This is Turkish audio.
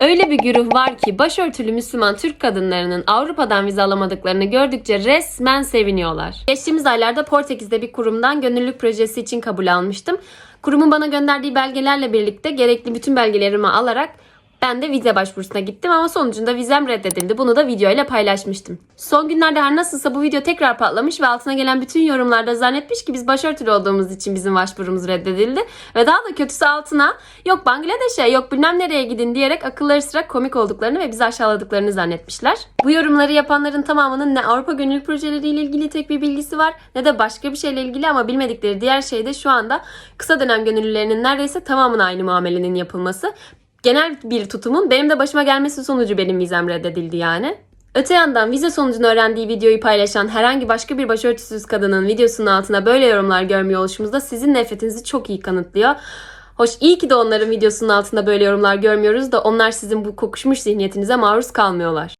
Öyle bir güruh var ki başörtülü Müslüman Türk kadınlarının Avrupa'dan vize alamadıklarını gördükçe resmen seviniyorlar. Geçtiğimiz aylarda Portekiz'de bir kurumdan gönüllülük projesi için kabul almıştım. Kurumun bana gönderdiği belgelerle birlikte gerekli bütün belgelerimi alarak ben de vize başvurusuna gittim ama sonucunda vizem reddedildi. Bunu da video ile paylaşmıştım. Son günlerde her nasılsa bu video tekrar patlamış ve altına gelen bütün yorumlarda zannetmiş ki biz başörtülü olduğumuz için bizim başvurumuz reddedildi. Ve daha da kötüsü altına yok Bangladeş'e yok bilmem nereye gidin diyerek akılları sıra komik olduklarını ve bizi aşağıladıklarını zannetmişler. Bu yorumları yapanların tamamının ne Avrupa Gönüllülük Projeleriyle ilgili tek bir bilgisi var ne de başka bir şeyle ilgili ama bilmedikleri diğer şey de şu anda kısa dönem gönüllülerinin neredeyse tamamına aynı muamelenin yapılması genel bir tutumun benim de başıma gelmesi sonucu benim vizem reddedildi yani. Öte yandan vize sonucunu öğrendiği videoyu paylaşan herhangi başka bir başörtüsüz kadının videosunun altına böyle yorumlar görmüyor oluşumuz da sizin nefretinizi çok iyi kanıtlıyor. Hoş iyi ki de onların videosunun altında böyle yorumlar görmüyoruz da onlar sizin bu kokuşmuş zihniyetinize maruz kalmıyorlar.